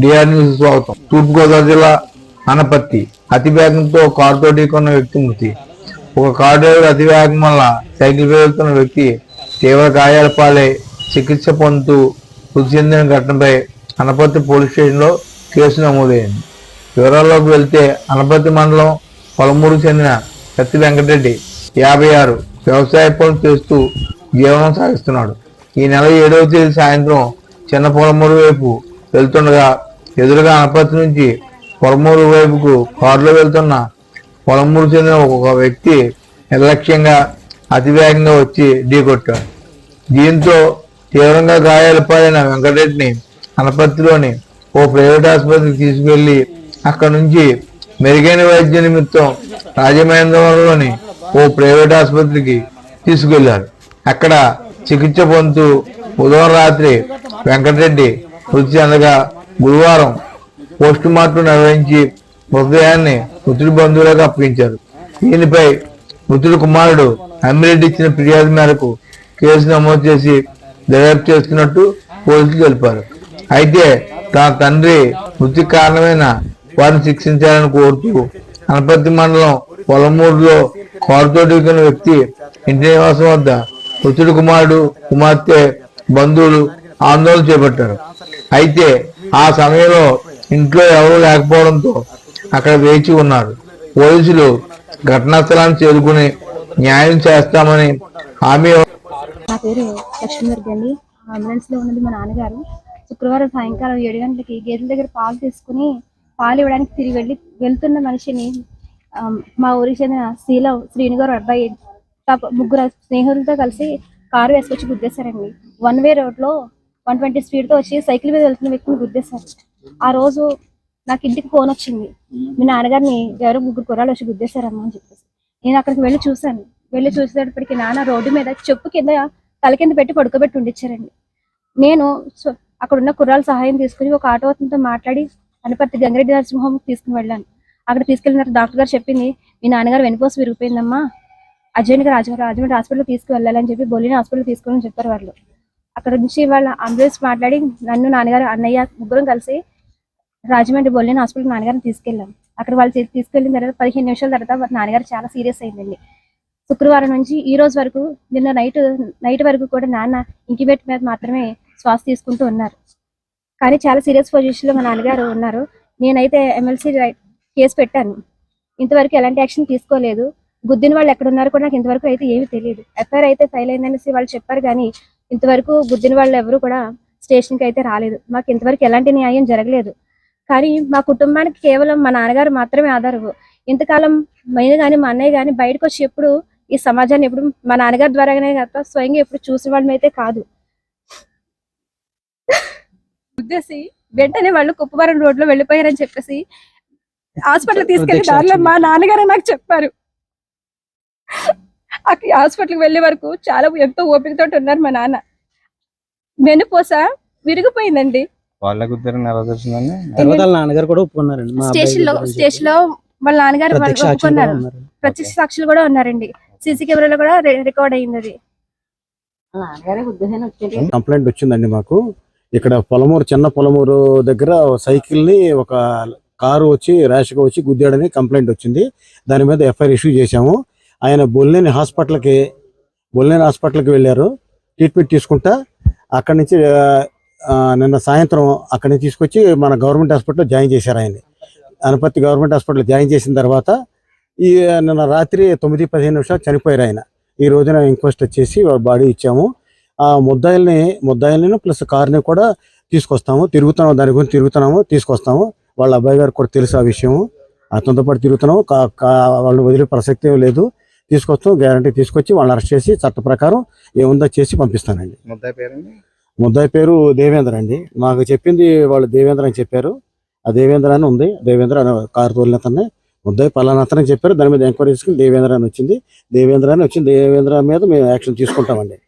DR news స్వాగతం. తూర్పుగోదావరి జిల్లా అనపత్తి అతి వేగంతో కారుతో ఢీకొన్న వ్యక్తి మృతి. ఒక కారు డ్రైవర్ అతి వేగం వల్ల సైకిల్ వెళ్తున్న వ్యక్తి తీవ్ర గాయాల పాలై చికిత్స పొందుతూ మృతి చెందిన ఘటనపై అనపత్తి పోలీస్ స్టేషన్లో కేసు నమోదైంది. వివరాల్లోకి వెళ్తే అనపత్తి మండలం పొలమూరుకు చెందిన కత్తి వెంకటరెడ్డి యాభై ఆరు వ్యవసాయ పనులు చేస్తూ జీవనం సాగిస్తున్నాడు. ఈ నెల ఏడవ తేదీ సాయంత్రం చిన్న పొలమూరు వైపు వెళ్తుండగా ఎదురుగా అనపత్తి నుంచి పొలమూరు వైపుకు కారులో వెళ్తున్న పొలమూరు చెందిన ఒక వ్యక్తి నిర్లక్ష్యంగా అతివేగంగా వచ్చి ఢీకొట్టాడు దీంతో తీవ్రంగా గాయాలు పాలైన వెంకటరెడ్డిని అనపత్తిలోని ఓ ప్రైవేట్ ఆసుపత్రికి తీసుకెళ్ళి అక్కడి నుంచి మెరుగైన వైద్య నిమిత్తం రాజమహేంద్రవరంలోని ఓ ప్రైవేట్ ఆసుపత్రికి తీసుకెళ్ళారు అక్కడ చికిత్స పొందుతూ బుధవారం రాత్రి వెంకటరెడ్డి మృతి చెందగా గురువారం పోస్ట్ మార్టం నిర్వహించి మృతదేహాన్ని మృతుడి బంధువులకు అప్పగించారు. దీనిపై మృతుడి కుమారుడు అమ్మిరెడ్డి ఇచ్చిన ఫిర్యాదు మేరకు కేసు నమోదు చేసి దర్యాప్తు చేస్తున్నట్టు పోలీసులు తెలిపారు. అయితే తన తండ్రి మృతి కారణమైన వారిని శిక్షించాలని కోరుతూ అనపర్తి మండలం పొలమూరులో కారుతో ఢీకొన్న వ్యక్తి ఇంటి నివాసం వద్ద మృతుడి కుమారుడు కుమార్తె బంధువులు ఆందోళన చేపట్టారు. అయితే ఆ సమయంలో ఇంట్లో ఎవరూ లేకపోవడంతో అక్కడ వేచి ఉన్నారు. పోలీసులు ఘటనా స్థలాన్ని చేరుకుని న్యాయం చేస్తామని హామీ నా పేరు లక్ష్మీదర్గి అండి అంబులెన్స్లో ఉన్నది మా నాన్నగారు. శుక్రవారం సాయంకాలం ఏడు గంటలకి గేదెల దగ్గర పాలు తీసుకుని పాలు ఇవ్వడానికి తిరిగి వెళ్ళి వెళ్తున్న మనిషిని మా ఊరికి చెందిన శీలం శ్రీనిగారు అబ్బాయి ముగ్గురు స్నేహితులతో కలిసి కారు వేసుకొచ్చి గుద్దేశారండి. వన్ వే రోడ్లో వన్ ట్వంటీ స్పీడ్తో వచ్చి సైకిల్ మీద వెళ్తున్న వ్యక్తిని గుద్దేశారు ఆ రోజు నాకు ఇంటికి ఫోన్ వచ్చింది. మీ నాన్నగారిని ఎవరో ముగ్గురు కుర్రాలు వచ్చి గుద్దేశారమ్మా అని చెప్పేసి. నేను అక్కడికి వెళ్ళి చూశాను. వెళ్ళి చూసేటప్పటికి నాన్న రోడ్డు మీద చెప్పు కింద తల కింద పెట్టి పడుకోబెట్టి ఉండిచ్చారండి. నేను అక్కడ ఉన్న కుర్రాల సహాయం తీసుకుని ఒక ఆటో అతనితో మాట్లాడి అనపర్తి గంగిరెడ్డి నరసింహం తీసుకుని వెళ్ళాను. అక్కడ తీసుకెళ్ళిన డాక్టర్ గారు చెప్పింది మీ నాన్నగారు వెనుకోసం విరిగిపోయిందమ్మా. అర్జెంట్గా రాజ రాజమండ్రి హాస్పిటల్ తీసుకువెళ్ళాలని చెప్పి బొల్లిని హాస్పిటల్ తీసుకుని చెప్పారు వాళ్ళు అక్కడ నుంచి వాళ్ళ అంబులెన్స్ మాట్లాడి నన్ను నాన్నగారు అన్నయ్య ముగ్గురం కలిసి రాజమండ్రి బొల్లిన హాస్పిటల్ నాన్నగారిని తీసుకెళ్ళాం. అక్కడ వాళ్ళు తీ- తీసుకెళ్ళిన తర్వాత పదిహేను నిమిషాల తర్వాత నాన్నగారు చాలా సీరియస్ అయిందండి. శుక్రవారం నుంచి ఈ రోజు వరకు నిన్న నైట్ నైట్ వరకు కూడా నాన్న ఇంక్యుబేటర్ మీద మాత్రమే శ్వాస తీసుకుంటూ ఉన్నారు. కానీ చాలా సీరియస్ పొజిషన్లో మా నాన్నగారు ఉన్నారు. నేనైతే ఎమ్మెల్సీ కేసు పెట్టాను. ఇంతవరకు ఎలాంటి యాక్షన్ తీసుకోలేదు. గుద్దిన వాళ్ళు ఎక్కడ ఉన్నారు కూడా నాకు ఇంతవరకు అయితే ఏమీ తెలియదు. ఎఫ్ఐఆర్ అయితే ఫైల్ అయిందనేసి వాళ్ళు చెప్పారు కానీ ఇంతవరకు గుద్దిన వాళ్ళు ఎవరు కూడా స్టేషన్కి అయితే రాలేదు. మాకు ఇంతవరకు ఎలాంటి న్యాయం జరగలేదు. కానీ మా కుటుంబానికి కేవలం మా నాన్నగారు మాత్రమే ఆధారం ఇంతకాలం నేను కానీ మా అన్నయ్య కానీ బయటకు వచ్చి ఎప్పుడు ఈ సమాజాన్ని ఎప్పుడు మా నాన్నగారి ద్వారానే కాక స్వయంగా ఎప్పుడు చూసిన వాళ్ళని అయితే కాదు. ఉద్దేశి వెంటనే వాళ్ళు కుప్పవరం రోడ్లో వెళ్ళిపోయారని చెప్పేసి హాస్పిటల్ తీసుకెళ్ళి దారిలో మా నాన్నగారే నాకు చెప్పారు. హాస్పిటల్కి వెళ్ళే వరకు చాలా ఎంతో ఓపికతో ఉన్నారు మా నాన్న. వెన్నుపోస విరిగిపోయిందండి. వాళ్ళకు నాన్నగారు కూడా ఒప్పుకున్నారండి. స్టేషన్లో. స్టేషన్లో వాళ్ళ నాన్నగారు వాళ్ళు ప్రత్యక్ష సాక్షులు కూడా ఒప్పుకున్నారు ఉన్నారు. ప్రత్యక్ష సాక్షులు కూడా ఉన్నారండి. సీసీ కెమెరాలో కూడా రికార్డ్ అయింది అది కంప్లైంట్ వచ్చిందండి మాకు? ఇక్కడ పొలమూరు చిన్న పొలమూరు దగ్గర సైకిల్ని ఒక కారు వచ్చి ర్యాష్గా వచ్చి గుద్దాడని కంప్లైంట్ వచ్చింది. దాని మీద ఎఫ్ఐఆర్ ఇష్యూ చేశాము. ఆయన బొల్లేని హాస్పిటల్కి బొల్లేని హాస్పిటల్కి వెళ్ళారు. ట్రీట్మెంట్ తీసుకుంటా అక్కడి నుంచి నిన్న సాయంత్రం అక్కడి నుంచి తీసుకొచ్చి మన గవర్నమెంట్ హాస్పిటల్లో జాయిన్ చేశారు ఆయన్ని. అనపర్తి గవర్నమెంట్ హాస్పిటల్ జాయిన్ చేసిన తర్వాత ఈ నిన్న రాత్రి తొమ్మిది పదిహేను నిమిషాలు చనిపోయారు ఆయన. ఈ రోజున ఇంక్వెస్ట్ వచ్చేసి బాడీ ఇచ్చాము. ఆ ముద్దాయిల్ని ముద్దాయిల్ని ప్లస్ కార్ని కూడా తీసుకొస్తాము. తిరుగుతున్నాము దాని గురించి తిరుగుతున్నాము తీసుకొస్తాము. వాళ్ళ అబ్బాయి గారికి కూడా తెలుసు ఆ విషయము. అతనితో పాటు తిరుగుతున్నాము. కా- కా- వాళ్ళని వదిలే ప్రసక్తి లేదు. తీసుకొస్తాం గ్యారంటీ తీసుకొచ్చి వాళ్ళని అరెస్ట్ చేసి చట్ట ప్రకారం ఏముందో చేసి పంపిస్తానండి. ముద్దాయి పేరండి? ముద్దాయి పేరు దేవేంద్ర అండి. మాకు చెప్పింది వాళ్ళు దేవేంద్ర అని చెప్పారు. ఆ దేవేంద్ర అని ఉంది. దేవేంద్ర అనే కారు తోలినతనే ముద్దాయి పలానా అతనే చెప్పారు. దాని మీద ఎంక్వైరీ చేసుకుని దేవేంద్ర అని వచ్చింది. దేవేంద్ర అని వచ్చింది. దేవేంద్ర మీద మేము యాక్షన్ తీసుకుంటామండి.